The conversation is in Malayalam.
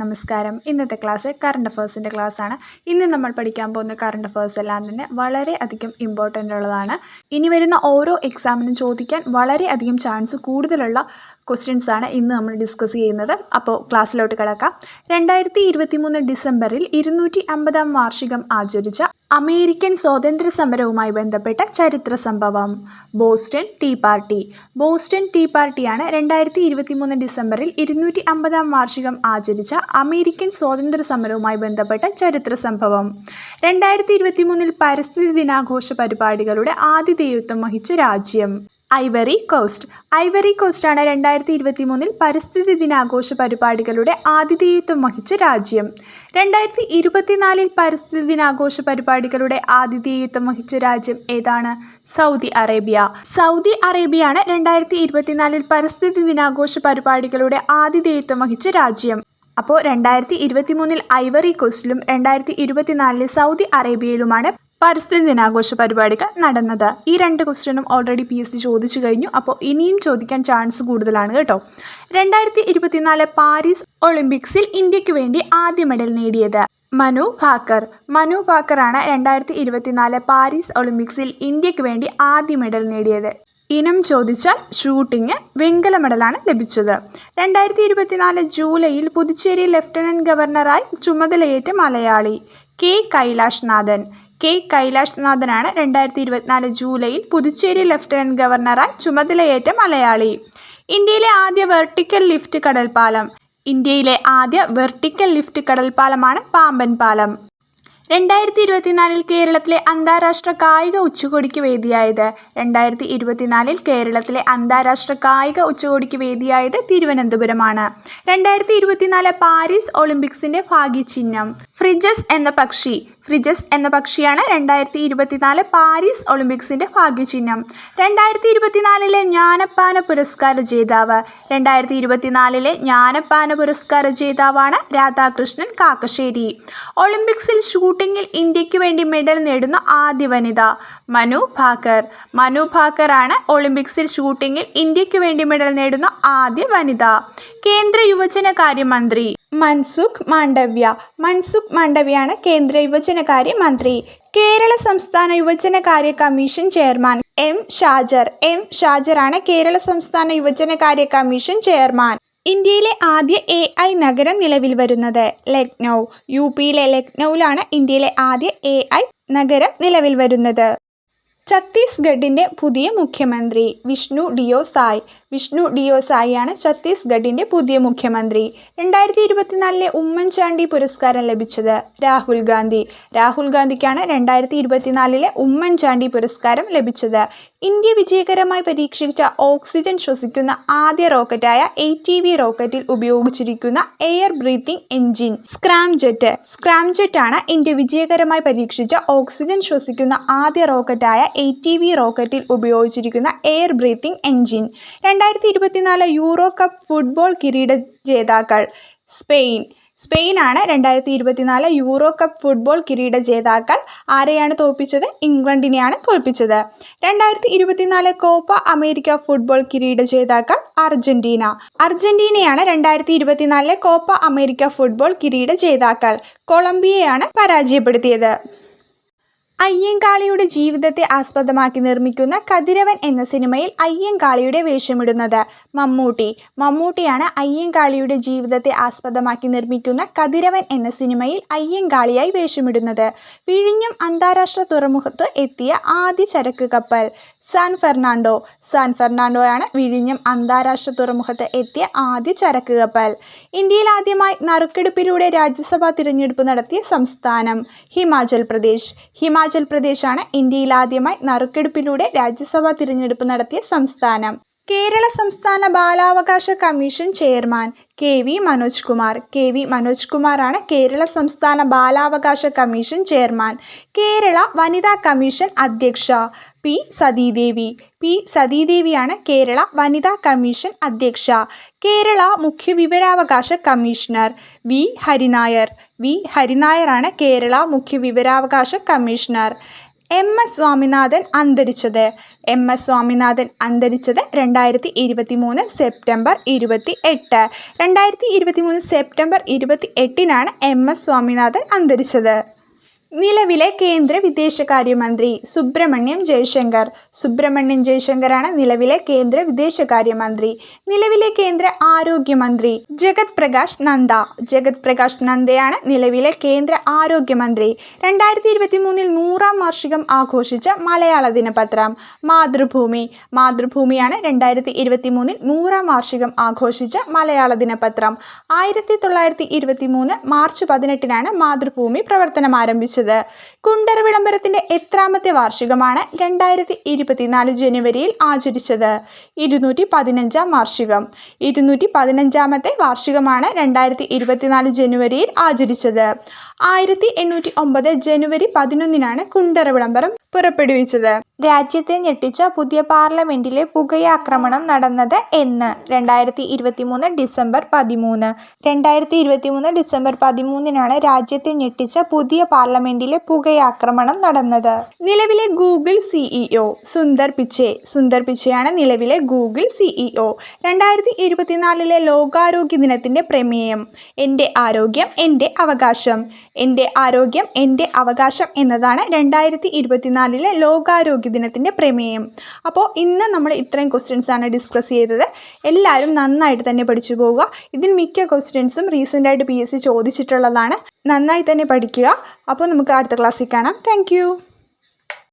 നമസ്കാരം. ഇന്നത്തെ ക്ലാസ് കറണ്ട് അഫേഴ്സിന്റെ ആണ്. ഇന്ന് നമ്മൾ പഠിക്കാൻ പോകുന്ന കറണ്ട് അഫേഴ്സ് എല്ലാം തന്നെ വളരെ അധികം ഇമ്പോർട്ടന്റ് ഉള്ളതാണ്. ഇനി വരുന്ന ഓരോ എക്സാമിനും ചോദിക്കാൻ വളരെ അധികം ചാൻസ് കൂടുതലുള്ള ക്വസ്റ്റ്യൻസ് ആണ് ഇന്ന് നമ്മൾ ഡിസ്കസ് ചെയ്യുന്നത്. അപ്പോൾ ക്ലാസ്സിലോട്ട് കിടക്കാം. രണ്ടായിരത്തി ഇരുപത്തി മൂന്ന് ഡിസംബറിൽ ഇരുന്നൂറ്റി അമ്പതാം വാർഷികം ആചരിച്ച അമേരിക്കൻ സ്വാതന്ത്ര്യ സമരവുമായി ബന്ധപ്പെട്ട ചരിത്ര സംഭവം. Boston tea party. Boston tea പാർട്ടിയാണ് രണ്ടായിരത്തി ഇരുപത്തി മൂന്ന് ഡിസംബറിൽ ഇരുന്നൂറ്റി അമ്പതാം വാർഷികം ആചരിച്ച അമേരിക്കൻ സ്വാതന്ത്ര്യ സമരവുമായി ബന്ധപ്പെട്ട ചരിത്ര സംഭവം. രണ്ടായിരത്തി ഇരുപത്തി മൂന്നിൽ പരിസ്ഥിതി ദിനാഘോഷ പരിപാടികളുടെ ആതിഥേയത്വം വഹിച്ച രാജ്യം. Ivory Coast. ഐവറി കോസ്റ്റാണ് രണ്ടായിരത്തി ഇരുപത്തി മൂന്നിൽ പരിസ്ഥിതി ദിനാഘോഷ പരിപാടികളുടെ ആതിഥേയത്വം വഹിച്ച രാജ്യം. രണ്ടായിരത്തി ഇരുപത്തിനാലിൽ പരിസ്ഥിതി ദിനാഘോഷ പരിപാടികളുടെ ആതിഥേയത്വം വഹിച്ച രാജ്യം ഏതാണ്? Saudi Arabia. സൗദി അറേബ്യയാണ് രണ്ടായിരത്തി ഇരുപത്തിനാലിൽ പരിസ്ഥിതി ദിനാഘോഷ പരിപാടികളുടെ ആതിഥേയത്വം വഹിച്ച രാജ്യം. അപ്പോൾ രണ്ടായിരത്തി ഇരുപത്തി മൂന്നിൽ ഐവറി കോസ്റ്റിലും രണ്ടായിരത്തി ഇരുപത്തിനാലിൽ സൗദി അറേബ്യയിലുമാണ് പരിസ്ഥിതി ദിനാഘോഷ പരിപാടികൾ നടന്നത്. ഈ രണ്ട് ക്വസ്റ്റ്യനും ഓൾറെഡി പി എസ് സി ചോദിച്ചു കഴിഞ്ഞു. അപ്പോൾ ഇനിയും ചോദിക്കാൻ ചാൻസ് കൂടുതലാണ് കേട്ടോ. രണ്ടായിരത്തി ഇരുപത്തിനാല് പാരീസ് ഒളിമ്പിക്സിൽ ഇന്ത്യയ്ക്ക് വേണ്ടി ആദ്യ മെഡൽ നേടിയത് മനു ഭാക്കർ. മനു ഭാക്കറാണ് രണ്ടായിരത്തി ഇരുപത്തിനാല് പാരീസ് ഒളിമ്പിക്സിൽ ഇന്ത്യയ്ക്ക് വേണ്ടി ആദ്യ മെഡൽ നേടിയത്. ഇനം ചോദിച്ചാൽ ഷൂട്ടിംഗ് വെങ്കല മെഡലാണ് ലഭിച്ചത്. രണ്ടായിരത്തി ഇരുപത്തിനാല് ജൂലൈയിൽ പുതുച്ചേരി ലഫ്റ്റനന്റ് ഗവർണറായി ചുമതലയേറ്റ മലയാളി കെ കൈലാഷ് നാഥൻ കെ കൈലാഷ് നാഥനാണ് രണ്ടായിരത്തി ഇരുപത്തിനാല് ജൂലൈയിൽ പുതുച്ചേരി ലഫ്റ്റനന്റ് ഗവർണറായി ചുമതലയേറ്റ മലയാളി. ഇന്ത്യയിലെ ആദ്യ വെർട്ടിക്കൽ ലിഫ്റ്റ് കടൽപ്പാലം. ഇന്ത്യയിലെ ആദ്യ വെർട്ടിക്കൽ ലിഫ്റ്റ് കടൽപ്പാലമാണ് പാമ്പൻ പാലം. രണ്ടായിരത്തി ഇരുപത്തിനാലിൽ കേരളത്തിലെ അന്താരാഷ്ട്ര കായിക ഉച്ചകോടിക്ക് വേദിയായത്. രണ്ടായിരത്തി ഇരുപത്തിനാലിൽ കേരളത്തിലെ അന്താരാഷ്ട്ര കായിക ഉച്ചകോടിക്ക് വേദിയായത് തിരുവനന്തപുരമാണ്. രണ്ടായിരത്തി ഇരുപത്തിനാല് പാരീസ് ഒളിമ്പിക്സിന്റെ ഭാഗ്യചിഹ്നം. ഫ്രിജസ് എന്ന പക്ഷി ഫ്രിജസ് എന്ന പക്ഷിയാണ് രണ്ടായിരത്തി ഇരുപത്തിനാല് പാരീസ് ഒളിമ്പിക്സിന്റെ ഭാഗ്യചിഹ്നം. രണ്ടായിരത്തി ഇരുപത്തിനാലിലെ ജ്ഞാനപ്പാന പുരസ്കാര ജേതാവ്. രണ്ടായിരത്തി ഇരുപത്തിനാലിലെ ജ്ഞാനപ്പാന പുരസ്കാര ജേതാവാണ് രാധാകൃഷ്ണൻ കാക്കശ്ശേരി. ഒളിമ്പിക്സിൽ ഷൂട്ടിങ്ങിൽ ഇന്ത്യയ്ക്ക് വേണ്ടി മെഡൽ നേടുന്ന ആദ്യ വനിത മനു ഭാക്കർ. മനു ഭാക്കറാണ് ഒളിമ്പിക്സിൽ ഷൂട്ടിങ്ങിൽ ഇന്ത്യയ്ക്ക് വേണ്ടി മെഡൽ നേടുന്ന ആദ്യ വനിത. കേന്ദ്ര യുവജനകാര്യ മന്ത്രി മൻസുഖ് മാണ്ഡവ്യ. മൻസുഖ് മാണ്ഡവ്യാണ് കേന്ദ്ര യുവജനകാര്യ മന്ത്രി. കേരള സംസ്ഥാന യുവജനകാര്യ commission chairman M Shajar. M ഷാജറാണ് Kerala സംസ്ഥാന യുവജനകാര്യ കമ്മീഷൻ ചെയർമാൻ. ഇന്ത്യയിലെ ആദ്യ എ ഐ നഗരം നിലവിൽ വരുന്നത് ലക്നൗ. യു പിയിലെ ലക്നൌവിലാണ് ഇന്ത്യയിലെ ആദ്യ എ ഐ നഗരം നിലവിൽ വരുന്നത്. ഛത്തീസ്ഗഡിന്റെ പുതിയ മുഖ്യമന്ത്രി വിഷ്ണു ഡിയോ സായ് വിഷ്ണു ഡിയോ ആണ് ഛത്തീസ്ഗഡിന്റെ പുതിയ മുഖ്യമന്ത്രി. രണ്ടായിരത്തി ഇരുപത്തിനാലിലെ ഉമ്മൻചാണ്ടി പുരസ്കാരം ലഭിച്ചത് രാഹുൽ ഗാന്ധി. രാഹുൽ ഗാന്ധിക്കാണ് രണ്ടായിരത്തി ഇരുപത്തിനാലിലെ ഉമ്മൻചാണ്ടി പുരസ്കാരം ലഭിച്ചത്. ഇന്ത്യ വിജയകരമായി പരീക്ഷിച്ച ഓക്സിജൻ ശ്വസിക്കുന്ന ആദ്യ റോക്കറ്റായ എ ടി വി റോക്കറ്റിൽ ഉപയോഗിച്ചിരിക്കുന്ന air breathing engine scramjet scramjet ആണ് ഇന്ത്യ വിജയകരമായി പരീക്ഷിച്ച ഓക്സിജൻ ശ്വസിക്കുന്ന ആദ്യ റോക്കറ്റായ എ ടി വി റോക്കറ്റിൽ ഉപയോഗിച്ചിരിക്കുന്ന എയർ ബ്രീത്തിംഗ് എഞ്ചിൻ രണ്ടായിരത്തി ഇരുപത്തിനാല് യൂറോ കപ്പ് ഫുട്ബോൾ കിരീട ജേതാക്കൾ. സ്പെയിൻ. സ്പെയിനാണ് രണ്ടായിരത്തി ഇരുപത്തിനാല് യൂറോ കപ്പ് ഫുട്ബോൾ കിരീട ജേതാക്കൾ ആരെയാണ് തോൽപ്പിച്ചത്? ഇംഗ്ലണ്ടിനെയാണ് തോൽപ്പിച്ചത്. രണ്ടായിരത്തി ഇരുപത്തിനാല് കോപ്പ അമേരിക്ക ഫുട്ബോൾ കിരീട ജേതാക്കൾ അർജന്റീന. അർജന്റീനയാണ് രണ്ടായിരത്തി ഇരുപത്തിനാലിലെ കോപ്പ അമേരിക്ക ഫുട്ബോൾ കിരീട ജേതാക്കൾ. കൊളംബിയയാണ് പരാജയപ്പെടുത്തിയത്. അയ്യങ്കാളിയുടെ ജീവിതത്തെ ആസ്പദമാക്കി നിർമ്മിക്കുന്ന കതിരവൻ എന്ന സിനിമയിൽ അയ്യങ്കാളിയുടെ വേഷമിടുന്നത് മമ്മൂട്ടി. മമ്മൂട്ടിയാണ് അയ്യങ്കാളിയുടെ ജീവിതത്തെ ആസ്പദമാക്കി നിർമ്മിക്കുന്ന കതിരവൻ എന്ന സിനിമയിൽ അയ്യങ്കാളിയായി വേഷമിടുന്നത്. വിഴിഞ്ഞം അന്താരാഷ്ട്ര തുറമുഖത്ത് എത്തിയ ആദ്യ ചരക്ക് കപ്പൽ സാൻ ഫെർണാണ്ടോ. സാൻ ഫെർണാണ്ടോയാണ് വിഴിഞ്ഞം അന്താരാഷ്ട്ര തുറമുഖത്ത് എത്തിയ ആദ്യ ചരക്ക് കപ്പൽ. ഇന്ത്യയിൽ ആദ്യമായി നറുക്കെടുപ്പിലൂടെ രാജ്യസഭാ തിരഞ്ഞെടുപ്പ് നടത്തിയ സംസ്ഥാനം ഹിമാചൽ പ്രദേശ്. ഹിമാചൽ പ്രദേശാണ് ഇന്ത്യയിൽ ആദ്യമായി നറുക്കെടുപ്പിലൂടെ രാജ്യസഭാ തിരഞ്ഞെടുപ്പ് നടത്തിയ സംസ്ഥാനം. കേരള സംസ്ഥാന ബാലാവകാശ commission chairman K V Manoj Kumar. K V Manoj കുമാറാണ് കേരള സംസ്ഥാന ബാലാവകാശ കമ്മീഷൻ ചെയർമാൻ. കേരള വനിതാ കമ്മീഷൻ അധ്യക്ഷ. പി സതീദേവി. പി സതീദേവിയാണ് കേരള വനിതാ കമ്മീഷൻ അധ്യക്ഷ. കേരള മുഖ്യ വിവരാവകാശ കമ്മീഷണർ വി ഹരിനായർ. വി ഹരിനായറാണ് കേരള മുഖ്യ വിവരാവകാശ കമ്മീഷണർ. എം എസ് സ്വാമിനാഥൻ അന്തരിച്ചത്. എം എസ് സ്വാമിനാഥൻ അന്തരിച്ചത് രണ്ടായിരത്തി ഇരുപത്തി മൂന്ന് സെപ്റ്റംബർ ഇരുപത്തി എട്ട് രണ്ടായിരത്തി ഇരുപത്തി മൂന്ന് സെപ്റ്റംബർ ഇരുപത്തി എട്ടിനാണ് എം എസ് സ്വാമിനാഥൻ അന്തരിച്ചത്. നിലവിലെ കേന്ദ്ര വിദേശകാര്യമന്ത്രി സുബ്രഹ്മണ്യം ജയശങ്കർ. സുബ്രഹ്മണ്യം ജയശങ്കറാണ് നിലവിലെ കേന്ദ്ര വിദേശകാര്യമന്ത്രി. നിലവിലെ കേന്ദ്ര ആരോഗ്യമന്ത്രി ജഗത് പ്രകാശ് നന്ദ ജഗത് പ്രകാശ് നന്ദയാണ് നിലവിലെ കേന്ദ്ര ആരോഗ്യമന്ത്രി. രണ്ടായിരത്തി ഇരുപത്തി മൂന്നിൽ നൂറാം വാർഷികം ആഘോഷിച്ച മലയാള ദിനപത്രം മാതൃഭൂമി. മാതൃഭൂമിയാണ് രണ്ടായിരത്തി ഇരുപത്തി മൂന്നിൽ നൂറാം വാർഷികം ആഘോഷിച്ച മലയാള ദിനപത്രം. ആയിരത്തി തൊള്ളായിരത്തി ഇരുപത്തി മൂന്ന് മാർച്ച് പതിനെട്ടിനാണ് മാതൃഭൂമി പ്രവർത്തനം ആരംഭിച്ചത്. കുണ്ടറ വിളംബരത്തിന്റെ എത്രാമത്തെ വാർഷികമാണ് രണ്ടായിരത്തി ഇരുപത്തിനാല് ജനുവരിയിൽ ആചരിച്ചത്. ഇരുന്നൂറ്റി പതിനഞ്ചാം വാർഷികം. ഇരുന്നൂറ്റി പതിനഞ്ചാമത്തെ വാർഷികമാണ് രണ്ടായിരത്തി ഇരുപത്തിനാല് ജനുവരിയിൽ ആചരിച്ചത്. ആയിരത്തി എണ്ണൂറ്റി ഒമ്പത് ജനുവരി പതിനൊന്നിനാണ് കുണ്ടറ വിളംബരം പുറപ്പെടുവിച്ചത്. രാജ്യത്തെ ഞെട്ടിച്ച പുതിയ പാർലമെന്റിലെ പുകയാക്രമണം നടന്നത് എന്ന്. രണ്ടായിരത്തി ഇരുപത്തി മൂന്ന് ഡിസംബർ പതിമൂന്ന്. രണ്ടായിരത്തി ഇരുപത്തി മൂന്ന് ഡിസംബർ പതിമൂന്നിനാണ് രാജ്യത്തെ ഞെട്ടിച്ച പുതിയ പാർലമെന്റിലെ പുകയാക്രമണം നടന്നത്. നിലവിലെ ഗൂഗിൾ സിഇഒ സുന്ദർ പിച്ചെ. സുന്ദർ പിച്ചെയാണ് നിലവിലെ ഗൂഗിൾ സിഇഒ രണ്ടായിരത്തി ഇരുപത്തിനാലിലെ ലോകാരോഗ്യ ദിനത്തിന്റെ പ്രമേയം. എന്റെ ആരോഗ്യം എന്റെ അവകാശം. എന്റെ ആരോഗ്യം എന്റെ അവകാശം എന്നതാണ് രണ്ടായിരത്തി ഇരുപത്തിനാലിലെ ലോകാരോഗ്യ ദിനത്തിന്റെ പ്രമേയം. അപ്പോൾ ഇന്ന് നമ്മൾ ഇത്രയും ക്വസ്റ്റ്യൻസാണ് ഡിസ്കസ് ചെയ്തത്. എല്ലാവരും നന്നായിട്ട് തന്നെ പഠിച്ചു പോവുക. ഇതിൽ മിക്ക ക്വസ്റ്റ്യൻസും റീസെന്റായിട്ട് പി എസ് സി ചോദിച്ചിട്ടുള്ളതാണ്. നന്നായി തന്നെ പഠിക്കുക. അപ്പോൾ നമുക്ക് അടുത്ത ക്ലാസ്സിൽ കാണാം. താങ്ക്